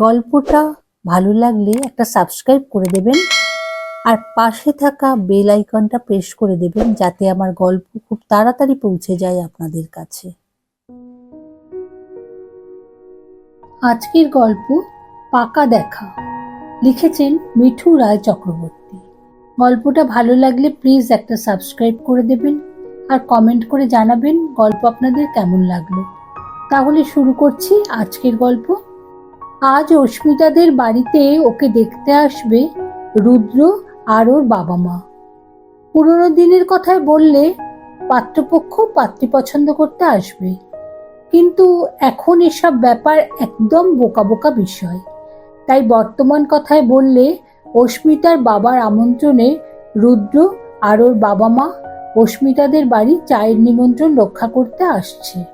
গল্পটা ভালো লাগলে একটা সাবস্ক্রাইব করে দেবেন। আর পাশে থাকা বেল আইকনটা প্রেস করে দেবেন যাতে আমার গল্প খুব তাড়াতাড়ি পৌঁছে যায় আপনাদের কাছে। আজকের গল্প পাকা দেখা। লিখেছেন মিঠু রায় চক্রবর্তী। গল্পটা ভালো লাগলে প্লিজ একটা সাবস্ক্রাইব করে দেবেন আর কমেন্ট করে জানাবেন গল্প আপনাদের কেমন লাগল। তাহলে শুরু করছি আজকের গল্প। আজ অস্মিতাদের বাড়িতে ওকে দেখতে আসবে রুদ্র আর ওর বাবা মা। পুরনো দিনের কথায় বললে পাত্রপক্ষ পাত্রী পছন্দ করতে আসবে। কিন্তু এখন এসব ব্যাপার একদম বোকা বোকা বিষয়। তাই বর্তমান কথায় বললে অস্মিতার বাবার আমন্ত্রণে রুদ্র আর ওর বাবা মা অস্মিতাদের বাড়ি চায়ের নিমন্ত্রণ রক্ষা করতে আসছে।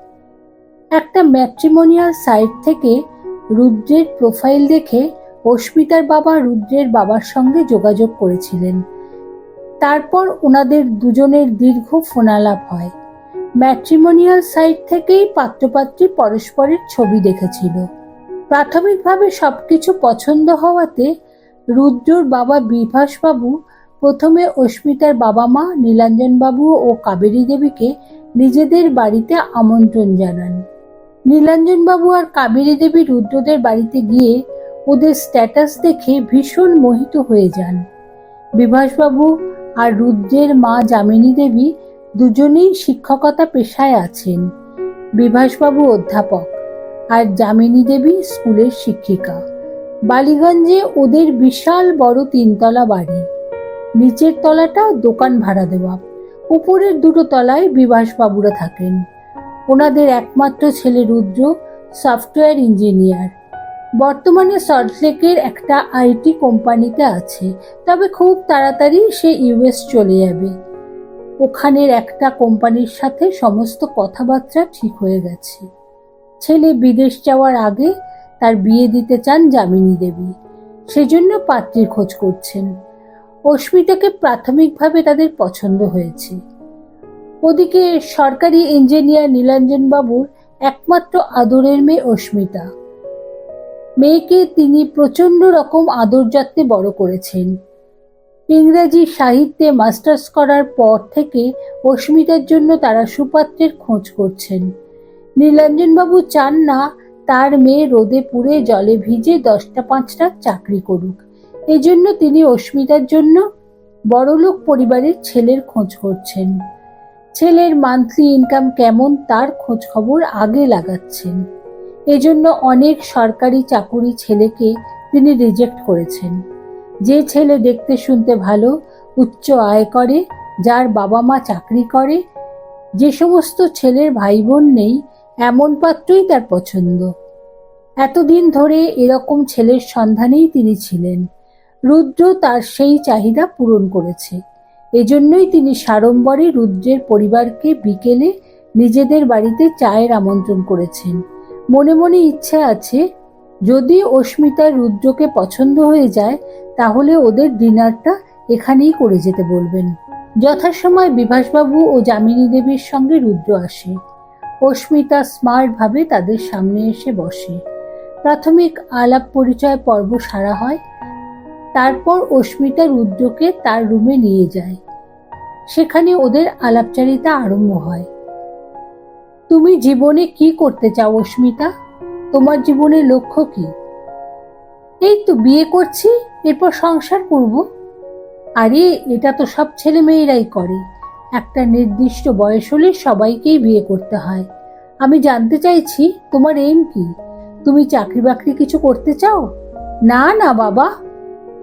একটা ম্যাট্রিমোনিয়াল সাইট থেকে রুদ্রের প্রোফাইল দেখে অস্মিতার বাবা রুদ্রের বাবার সঙ্গে যোগাযোগ করেছিলেন। তারপর ওনাদের দুজনের দীর্ঘ ফোনালাপ হয়। ম্যাট্রিমোনিয়াল সাইট থেকেই পাত্রপাত্রী পরস্পরের ছবি দেখেছিল। প্রাথমিকভাবে সবকিছু পছন্দ হওয়াতে রুদ্রর বাবা বিভাসবাবু প্রথমে অস্মিতার বাবা মা নীলাঞ্জনবাবু ও কাবেরী দেবীকে নিজেদের বাড়িতে আমন্ত্রণ জানান। নীলাঞ্জনবাবু আর কাবেরী দেবী রুদ্রদের বাড়িতে গিয়ে ওদের স্ট্যাটাস দেখে ভীষণ মোহিত হয়ে যান। বিভাসবাবু আর রুদ্রের মা যামিনী দেবী দুজনেই শিক্ষকতা পেশায় আছেন। বিভাসবাবু অধ্যাপক আর যামিনী দেবী স্কুলের শিক্ষিকা। বালিগঞ্জে ওদের বিশাল বড় তিনতলা বাড়ি। নিচের তলাটা দোকান ভাড়া দেওয়া। উপরের দুটো তলায় বিভাসবাবুরা থাকেন। ওনাদের একমাত্র ছেলে রুদ্র, সফটওয়্যার ইঞ্জিনিয়ার। বর্তমানে সল্টলেকের একটা আইটি কোম্পানিতে আছে, তবে খুব তাড়াতাড়ি সে ইউএস চলে যাবে। ওখানের একটা কোম্পানির সাথে সমস্ত কথাবার্তা ঠিক হয়ে গেছে। ছেলে বিদেশ যাওয়ার আগে তার বিয়ে দিতে চান যামিনী দেবী। সেজন্য পাত্রীর খোঁজ করছেন। অস্মিতাকে প্রাথমিকভাবে তাদের পছন্দ হয়েছে। ওদিকে সরকারি ইঞ্জিনিয়ার নীলাঞ্জন বাবুর একমাত্র আদরের মেয়ে অস্মিতা। মেয়েকে তিনি প্রচণ্ড রকম আদর যত্নে বড় করেছেন। ইংরাজি সাহিত্যে মাস্টার্স করার পর থেকে অস্মিতার জন্য তারা সুপাত্রের খোঁজ করছেন। নীলাঞ্জনবাবু চান না তার মেয়ে রোদে পুড়ে জলে ভিজে দশটা পাঁচটা চাকরি করুক। এজন্য তিনি অস্মিতার জন্য বড়লোক পরিবারের ছেলের খোঁজ করছেন। ছেলের মান্থলি ইনকাম কেমন তার খোঁজ খবর আগে লাগাচ্ছেন। এজন্য অনেক সরকারি চাকুরি ছেলেকে তিনি রিজেক্ট করেছেন। যে ছেলে দেখতে শুনতে ভালো, উচ্চ আয় করে, যার বাবা মা চাকরি করে, যে সমস্ত ছেলের ভাই বোন নেই, এমন পাত্রই তার পছন্দ। এতদিন ধরে এরকম ছেলের সন্ধানেই তিনি ছিলেন। রুদ্র তার সেই চাহিদা পূরণ করেছে। এজন্যই তিনি সাড়ম্বরে রুদ্রের পরিবারকে বিকেলে নিজেদের বাড়িতে চায়ের আমন্ত্রণ করেছেন। মনে মনে ইচ্ছা আছে, যদি অস্মিতার রুদ্রকে পছন্দ হয়ে যায়, তাহলে ওদের ডিনারটা এখানেই করে যেতে বলবেন। যথাসময় বিভাসবাবু ও যামিনী দেবীর সঙ্গে রুদ্র আসে। অস্মিতা স্মার্টভাবে তাদের সামনে এসে বসে। প্রাথমিক আলাপ পরিচয় পর্ব সারা হয় তারপর অস্মিতা রুদ্রকে তার রুমে নিয়ে যায়। সেখানে ওদের আলাপচারিতা আরম্ভ হয়। তুমি জীবনে কি করতে চাও অস্মিতা? তোমার জীবনের লক্ষ্য কি? এই তো বিয়ে করছি, এরপর সংসার করব। আরে, এটা তো সব ছেলে মেয়েরাই করে। একটা নির্দিষ্ট বয়স হলে সবাইকেই বিয়ে করতে হয়। আমি জানতে চাইছি, তোমার এম কি? তুমি চাকরি বাকরি কিছু করতে চাও? না না, বাবা।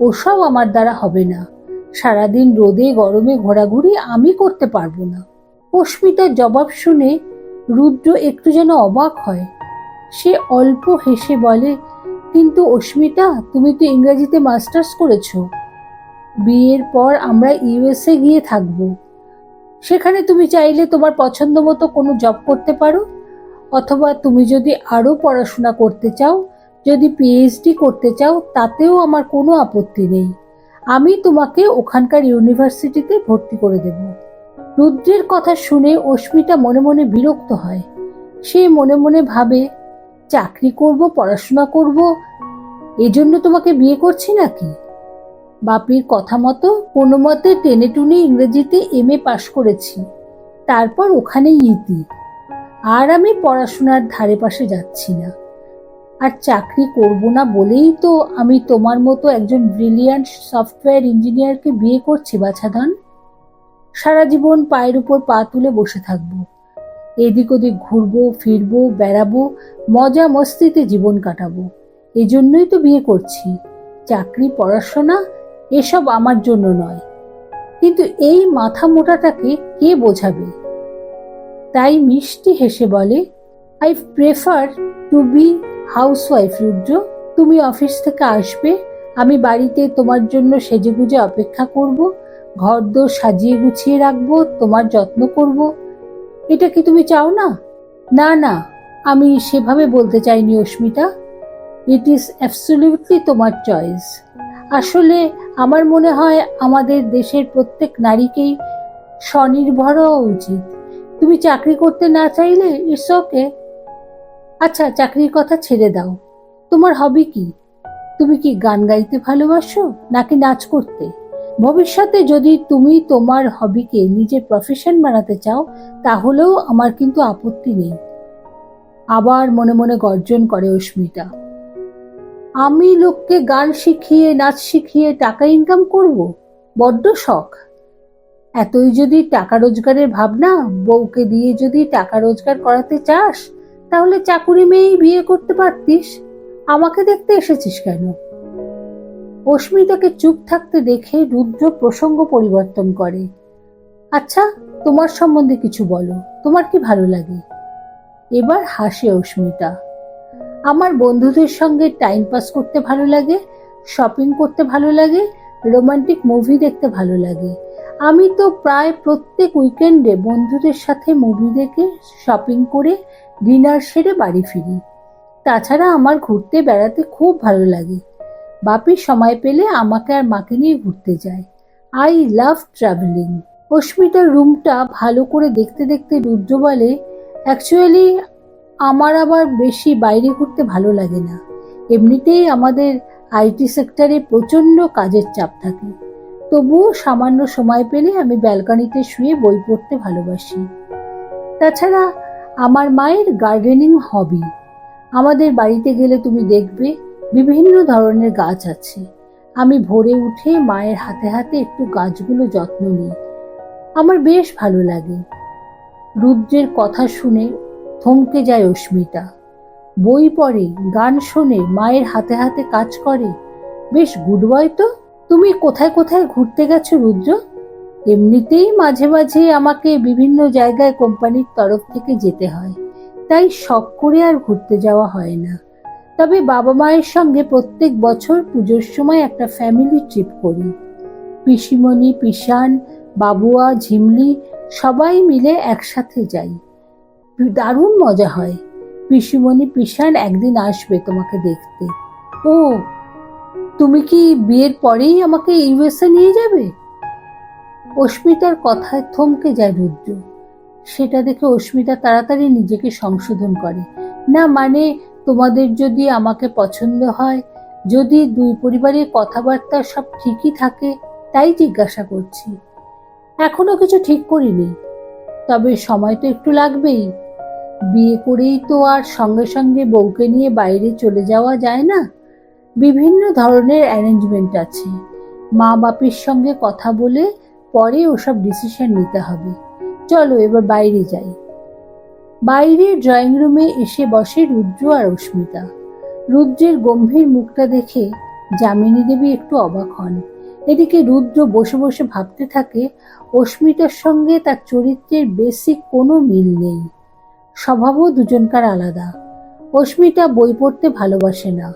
ওসব আমার দ্বারা হবে না। সারাদিন রোদে গরমে ঘোরাঘুরি আমি করতে পারব না। অস্মিতার জবাব শুনে রুদ্র একটু যেন অবাক হয়। সে অল্প হেসে বলে, কিন্তু অস্মিতা, তুমি তো ইংরেজিতে মাস্টার্স করেছ। বিয়ের পর আমরা ইউএসএ গিয়ে থাকব। সেখানে তুমি চাইলে তোমার পছন্দ মতো কোনো জব করতে পারো, অথবা তুমি যদি আরও পড়াশোনা করতে চাও যদি পিএইচডি করতে চাও, তাতেও আমার কোনো আপত্তি নেই। আমি তোমাকে ওখানকার ইউনিভার্সিটিতে ভর্তি করে দেব। রুদ্রের কথা শুনে অস্মিতা মনে মনে বিরক্ত হয়। সে মনে মনে ভাবে, চাকরি করব, পড়াশোনা করব, এজন্য তোমাকে বিয়ে করছি নাকি? বাপির কথা মতো কোনো মতে টেনে টুনে ইংরেজিতে এম এ পাশ করেছি। তারপর ওখানেই ইতি। আর আমি পড়াশোনার ধারে পাশে যাচ্ছি না। আর চাকরি করব না বলেই তো আমি তোমার মতো একজন ব্রিলিয়ান্ট সফটওয়্যার ইঞ্জিনিয়ারকে বিয়ে করছি, বাছাধন। সারা জীবন পায়ের উপর পা তুলে বসে থাকব। এদিক ওদিক ঘুরবো, ফিরবো, বেড়াবো, মজা মস্তিতে জীবন কাটাবো। এই জন্যই তো বিয়ে করছি। চাকরি, পড়াশোনা, এসব আমার জন্য নয়। কিন্তু এই মাথা মোটাটাকে কে বোঝাবে? তাই মিষ্টি হেসে বলে I prefer to be housewife, Rudra, তুমি অফিস থেকে আসবে, আমি বাড়িতে তোমার জন্য সেজেগুজে অপেক্ষা করব, ঘরদোর সাজিয়ে গুছিয়ে রাখব, তোমার যত্ন করব। এটা কি তুমি চাও না? না না, আমি সেভাবে বলতে চাইনি অস্মিতা। ইট ইজ অ্যাবসলিউটলি তোমার চয়েস আসলে আমার মনে হয় আমাদের দেশের প্রত্যেক নারীকেই স্বনির্ভর হওয়া উচিত। তুমি চাকরি করতে না চাইলে ইটস ওকে আচ্ছা চাকরির কথা ছেড়ে দাও। তোমার হবি কি? তুমি কি গান গাইতে ভালোবাসো নাকি নাচ করতে? ভবিষ্যতে যদি তুমি তোমার হবিকে নিজের প্রফেশন বানাতে চাও, তাহলেও আমার কিন্তু আপত্তি নেই। আবার মনে মনে গর্জন করে অস্মিতা। আমি লোককে গান শিখিয়ে, নাচ শিখিয়ে টাকা ইনকাম করব? বড্ড শখ। এতই যদি টাকা রোজগারের ভাবনা, বউকে দিয়ে যদি টাকা রোজগার করাতে চাস তাহলে চাকুরি মেয়েই বিয়ে করতে পারতিস? আমাকে দেখতে এসেছিস কেন? অস্মিতাকে চুপ থাকতে দেখে রুদ্র প্রসঙ্গ পরিবর্তন করে। আচ্ছা তোমার সম্বন্ধে কিছু বলো, তোমার কি ভালো লাগে? এবার হাসে অস্মিতা। আমার বন্ধুদের সঙ্গে টাইম পাস করতে ভালো লাগে, শপিং করতে ভালো লাগে, রোমান্টিক মুভি দেখতে ভালো লাগে। আমি তো প্রায় প্রত্যেক উইকেন্ডে বন্ধুদের সাথে মুভি দেখে, শপিং করে ডিনার সেরে বাড়ি ফিরি। তাছাড়া আমার ঘুরতে বেড়াতে খুব ভালো লাগে। বাপি সময় পেলে আমাকে আর মাকে নিয়ে ঘুরতে যায়। I love travelling. অস্মিতার রুমটা ভালো করে দেখতে দেখতে রুদ্র বলে, অ্যাকচুয়ালি আমার আবার বেশি বাইরে ঘুরতে ভালো লাগে না। এমনিতেই আমাদের আইটি সেক্টরে প্রচণ্ড কাজের চাপ থাকে। তবুও সামান্য সময় পেলে আমি ব্যালকনিতে শুয়ে বই পড়তে ভালোবাসি। তাছাড়া আমার মায়ের গার্ডেনিং হবি আমাদের বাড়িতে গেলে তুমি দেখবে বিভিন্ন ধরনের গাছ আছে। আমি ভোরে উঠে মায়ের হাতে হাতে একটু গাছগুলো যত্ন নিই। আমার বেশ ভালো লাগে। রুদ্রের কথা শুনে থমকে যায় অস্মিতা। বই পড়ে, গান শোনে, মায়ের হাতে হাতে কাজ করে। বেশ গুড বয় তো। তুমি কোথায় কোথায় ঘুরতে গেছো রুদ্র? এমনিতেই মাঝে মাঝে আমাকে বিভিন্ন জায়গায় কোম্পানির তরফ থেকে যেতে হয়। তাই শখ করে আর ঘুরতে যাওয়া হয় না। তবে বাবা মায়ের সঙ্গে প্রত্যেক বছর পুজোর সময় একটা ফ্যামিলি ট্রিপ করি। পিসিমণি পিসান বাবুয়া, ঝিমলি, সবাই মিলে একসাথে যাই। দারুণ মজা হয়। পিসিমণি পিসান একদিন আসবে তোমাকে দেখতে। ও, তুমি কি বিয়ের পরেই আমাকে ইউএসএ নিয়ে যাবে? অস্মিতার কথায় থমকে যায় রুদ্র। সেটা দেখে অস্মিতা তাড়াতাড়ি নিজেকে সংশোধন করে। না মানে তোমাদের যদি আমাকে পছন্দ হয়, যদি দুই পরিবারের কথাবার্তা সব ঠিকই থাকে, তাই জিজ্ঞাসা করছি। এখনও কিছু ঠিক করিনি। তবে সময় তো একটু লাগবেই। বিয়ে করেই তো আর সঙ্গে সঙ্গে বউকে নিয়ে বাইরে চলে যাওয়া যায় না? বিভিন্ন ধরনের অ্যারেঞ্জমেন্ট আছে। মা বাপির সঙ্গে কথা বলে পরে ওসব ডিসিশন নিতে হবে। চলো এবার বাইরে যাই। বাইরে ড্রয়িং রুমে এসে বসে রুদ্র আর অস্মিতা। রুদ্রের গম্ভীর মুখটা দেখে যামিনী দেবী একটু অবাক হন। এদিকে রুদ্র বসে বসে ভাবতে থাকে, অস্মিতার সঙ্গে তার চরিত্রের বেসিক কোনো মিল নেই। স্বভাবও দুজনকার আলাদা। অস্মিতা বই পড়তে ভালোবাসে না,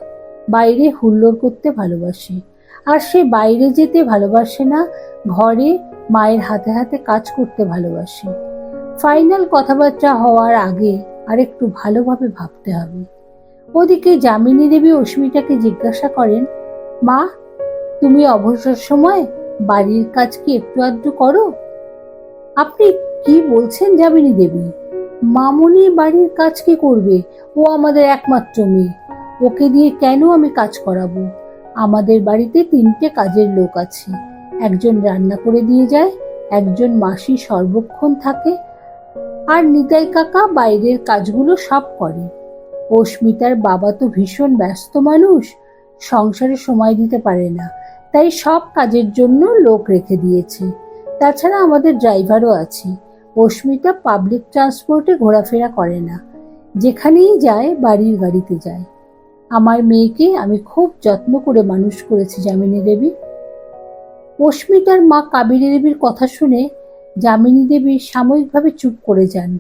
বাইরে হুল্লোড় করতে ভালোবাসে। আর সে বাইরে যেতে ভালোবাসে না, ঘরে মায়ের হাতে হাতে কাজ করতে ভালোবাসে। ফাইনাল কথাবার্তা হওয়ার আগে আরেকটু ভালোভাবে ভাবতে হবে। ওদিকে যামিনী দেবী অস্মিতাকে জিজ্ঞাসা করেন, মা, তুমি অবসর সময় বাড়ির কাজ কি একটু আধটু করো? আপনি কি বলছেন যামিনী দেবী? মামনি বাড়ির কাজ কি করবে? ও আমাদের একমাত্র মেয়ে। ওকে দিয়ে কেন আমি কাজ করাবো? আমাদের বাড়িতে তিনটে কাজের লোক আছে। একজন রান্না করে দিয়ে যায়, একজন মাসি সর্বক্ষণ থাকে, আর নিতাই কাকা বাইরের কাজগুলো সব করে। অস্মিতার বাবা তো ভীষণ ব্যস্ত মানুষ, সংসারে সময় দিতে পারে না, তাই সব কাজের জন্য লোক রেখে দিয়েছে। তাছাড়া আমাদের ড্রাইভারও আছে। অস্মিতা পাবলিক ট্রান্সপোর্টে ঘোরাফেরা করে না। যেখানেই যায়, বাড়ির গাড়িতে যায়। আমার মেয়েকে আমি খুব যত্ন করে মানুষ করেছি, যামিনী দেবী। অস্মিতার মা কাবেরী দেবীর কথা শুনে যামিনী দেবী সাময়িকভাবে চুপ করে যান।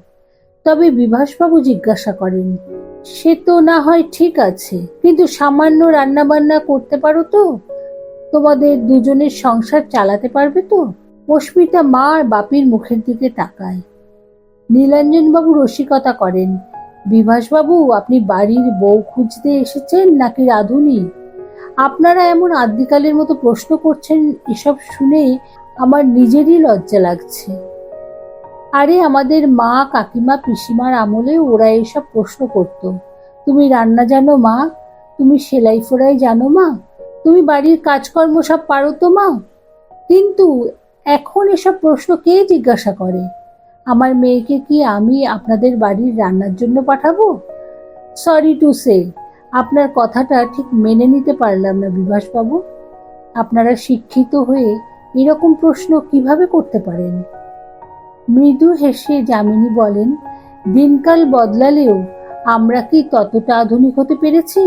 তবে বিভাসবাবু জিজ্ঞাসা করেন, সে তো না হয় ঠিক আছে, কিন্তু সামান্য রান্না বান্না করতে পারো তো? তোমাদের দুজনের সংসার চালাতে পারবে তো? অস্মিতা মা আর বাপির মুখের দিকে তাকায়। নীলাঞ্জনবাবু রসিকতা করেন বিভাসবাবু, আপনি বাড়ির বউ খুঁজতে এসেছেন নাকি রাধুনি? আপনারা এমন আদ্যিকালের মতো প্রশ্ন করছেন, এসব শুনে আমার নিজেরই লজ্জা লাগছে। আরে, আমাদের মা, কাকিমা, পিসিমার আমলে ওরা এসব প্রশ্ন করত। তুমি রান্না জানো, মা? তুমি সেলাই ফোড়াই জানো, মা? তুমি বাড়ির কাজকর্ম সব পারো তো, মা? কিন্তু এখন এসব প্রশ্ন কে জিজ্ঞাসা করে? আমার মেয়েকে কি আমি আপনাদের বাড়ির রান্নার জন্য পাঠাবো? সরি টু সে আপনার কথাটা ঠিক মেনে নিতে পারলাম না বিভাসবাবু। আপনারা শিক্ষিত হয়ে এরকম প্রশ্ন কীভাবে করতে পারেন? মৃদু হেসে যামিনী বলেন, দিনকাল বদলালেও আমরা কি ততটা আধুনিক হতে পেরেছি?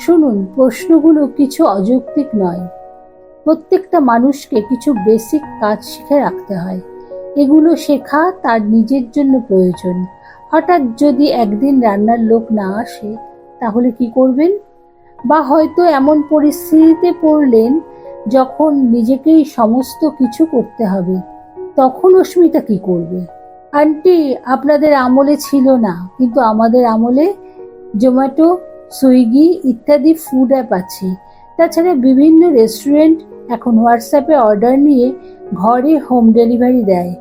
শুনুন, প্রশ্নগুলো কিছু অযৌক্তিক নয়। প্রত্যেকটা মানুষকে কিছু বেসিক কাজ শিখে রাখতে হয়। এগুলো শেখা তার নিজের জন্য প্রয়োজন। হঠাৎ যদি একদিন রান্নার লোক না আসে, তাহলে কি করবেন? বা হয়তো এমন পরিস্থিতিতে পড়লেন যখন নিজেকেই সমস্ত কিছু করতে হবে, তখন অস্মিতা কি করবে? আন্টি, আপনাদের আমলে ছিল না, কিন্তু আমাদের আমলে জোম্যাটো, সুইগি ইত্যাদি ফুড অ্যাপ আছে। তাছাড়া বিভিন্ন রেস্টুরেন্ট এখন হোয়াটসঅ্যাপে অর্ডার নিয়ে ঘরে হোম ডেলিভারি দেয়।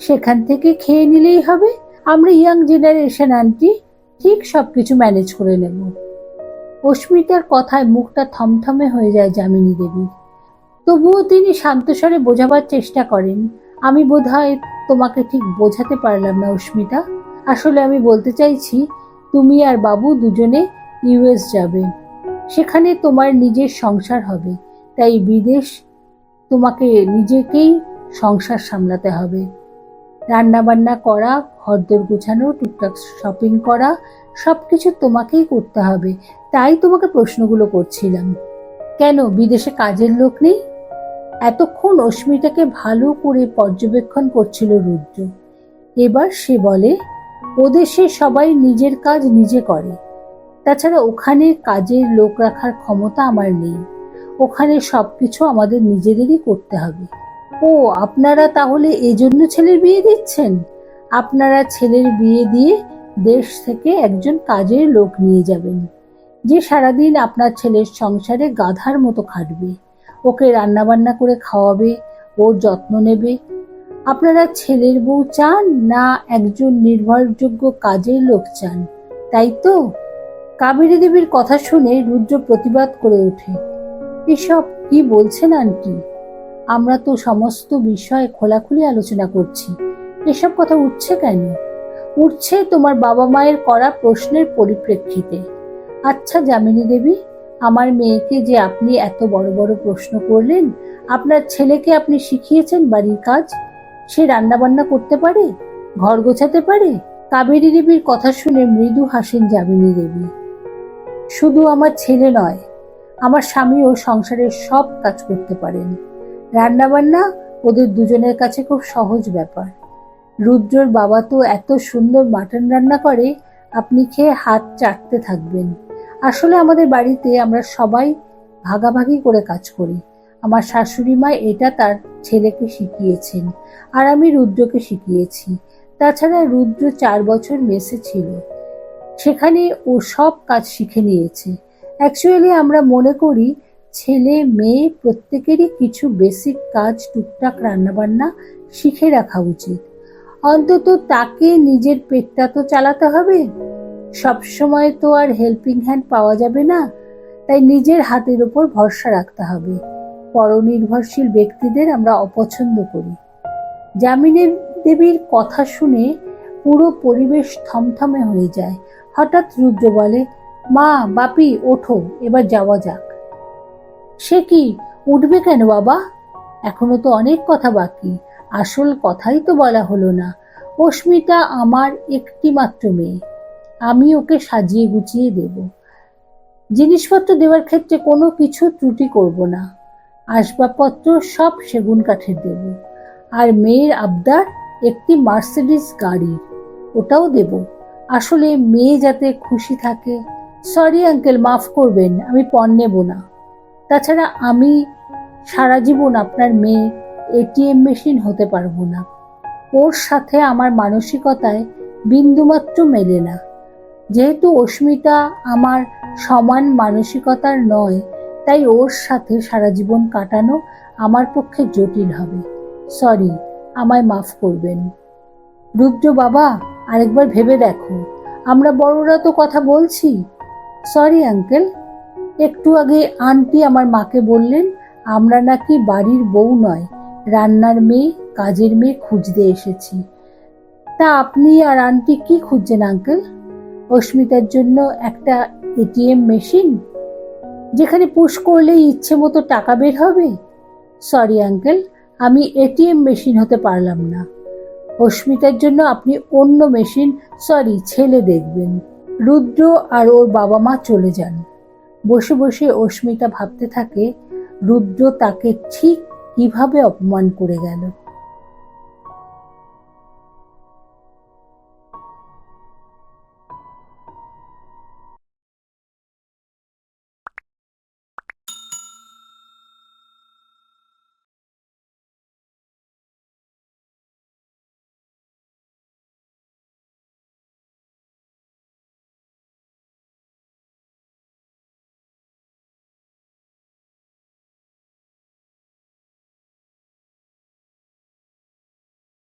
সেখান থেকে খেয়ে নিলেই হবে। আমরা ইয়াং জেনারেশন আন্টি ঠিক সব কিছু ম্যানেজ করে নেব। অস্মিতার কথায় মুখটা থমথমে হয়ে যায় যামিনী দেবীর। তবুও তিনি শান্তস্বরে বোঝাবার চেষ্টা করেন, আমি বোধহয় তোমাকে ঠিক বোঝাতে পারলাম না অস্মিতা। আসলে আমি বলতে চাইছি, তুমি আর বাবু দুজনে ইউএস যাবে। সেখানে তোমার নিজের সংসার হবে। তাই বিদেশ তোমাকে নিজেকেই সংসার সামলাতে হবে। রান্না বান্না করা ঘরদোর গোছানো, টুকটাক শপিং করা সব কিছু তোমাকেই করতে হবে। তাই তোমাকে প্রশ্নগুলো করছিলাম। কেন? বিদেশে কাজের লোক নেই? এতক্ষণ অস্মিতাকে ভালো করে পর্যবেক্ষণ করছিল রুদ্র। এবার সে বলে, ওদেশে সবাই নিজের কাজ নিজে করে। তাছাড়া ওখানে কাজের লোক রাখার ক্ষমতা আমার নেই। ওখানে সবকিছু আমাদের নিজেদেরই করতে হবে। ও, আপনারা তাহলে এজন্য ছেলের বিয়ে দিচ্ছেন? আপনারা ছেলের বিয়ে দিয়ে দেশ থেকে একজন কাজের লোক নিয়ে যাবেন, যে সারাদিন আপনার ছেলের সংসারে গাধার মতো খাটবে, ওকে রান্নাবান্না করে খাওয়াবে ওর যত্ন নেবে। আপনারা ছেলের বউ চান না একজন নির্ভরযোগ্য কাজের লোক চান, তাই তো? কাবেরী দেবীর কথা শুনে রুদ্র প্রতিবাদ করে ওঠে। এসব কি বলছেন আন্টি? আমরা তো সমস্ত বিষয়ে খোলাখুলি আলোচনা করছি। এসব কথা উঠছে কেন? উঠছে তোমার বাবা মায়ের করা প্রশ্নের পরিপ্রেক্ষিতে। আচ্ছা যামিনী দেবী, আমার মেয়েকে যে আপনি এত বড় বড় প্রশ্ন করলেন, আপনার ছেলেকে আপনি শিখিয়েছেন বাড়ির কাজ? সে রান্না বান্না করতে পারে? ঘর গোছাতে পারে? কাবেরী দেবীর কথা শুনে মৃদু হাসেন যামিনী দেবী। শুধু আমার ছেলে নয়, আমার স্বামীও সংসারের সব কাজ করতে পারেন। রান্নাবান্না ওদের দুজনের কাছে খুব সহজ ব্যাপার। রুদ্রর বাবা তো এত সুন্দর মাটন রান্না করে, আপনি খেয়ে হাত চাটতে থাকবেন। আসলে আমাদের বাড়িতে আমরা সবাই ভাগাভাগি করে কাজ করি। আমার শাশুড়ি মা এটা তার ছেলেকে শিখিয়েছেন আর আমি রুদ্রকে শিখিয়েছি। তাছাড়া রুদ্র চার বছর মেসে ছিল। সেখানে ও সব কাজ শিখে নিয়েছে। অ্যাকচুয়ালি আমরা মনে করি ছেলে, মেয়ে, প্রত্যেকেরই কিছু বেসিক কাজ টুকটাক রান্নাবান্না শিখে রাখা উচিত। অন্তত তাকে নিজের পেটটা তো চালাতে হবে। সবসময় তো আর হেল্পিং হ্যান্ড পাওয়া যাবে না। তাই নিজের হাতের ওপর ভরসা রাখতে হবে। পরনির্ভরশীল ব্যক্তিদের আমরা অপছন্দ করি। জামিনের দেবীর কথা শুনে পুরো পরিবেশ থমথমে হয়ে যায়। হঠাৎ রুদ্র বলে, মা, বাপি, ওঠো, এবার যাওয়া যাক। সে কি উঠবে কেন বাবা? এখনও তো অনেক কথা বাকি। আসল কথাই তো বলা হলো না। অস্মিতা আমার একটি মাত্র মেয়ে। আমি ওকে সাজিয়ে গুছিয়ে দেব। জিনিসপত্র দেওয়ার ক্ষেত্রে কোনো কিছু ত্রুটি করব না। আসবাবপত্র সব সেগুন কাঠের দেব। আর মেয়ের আবদার একটি মার্সিডিস গাড়ির। ওটাও দেব। আসলে মেয়ে যাতে খুশি থাকে, সরি আঙ্কেল, মাফ করবেন, আমি পণ নেব না। তাছাড়া আমি সারা জীবন আপনার মেয়ে এটিএম মেশিন হতে পারব না। ওর সাথে আমার মানসিকতায় বিন্দুমাত্র মেলে না। যেহেতু অস্মিতা আমার সমান মানসিকতার নয়, তাই ওর সাথে সারা জীবন কাটানো আমার পক্ষে জটিল হবে। সরি, আমায় মাফ করবেন। রুদ্র বাবা, আরেকবার ভেবে দেখো। আমরা বড়রা তো কথা বলছি। Sorry, uncle. একটু আগে আন্টি আমার মাকে বললেন, আমরা নাকি বাড়ির বউ নয়, রান্নার মেয়ে, কাজের মেয়ে খুঁজতে এসেছি। তা আপনি আর আন্টি কি খুঁজছেন, আঙ্কেল? অস্মিতার জন্য একটা এটিএম মেশিন, যেখানে পুশ করলেই ইচ্ছে মতো টাকা বের হবে। সরি, আঙ্কেল, আমি এটিএম মেশিন হতে পারলাম না। অস্মিতার জন্য আপনি অন্য মেশিন, সরি, ছেলে দেখবেন। রুদ্র আর ওর বাবা মা চলে যান। বসে বসে অস্মিতা ভাবতে থাকে রুদ্র তাকে ঠিক কীভাবে অপমান করে গেল?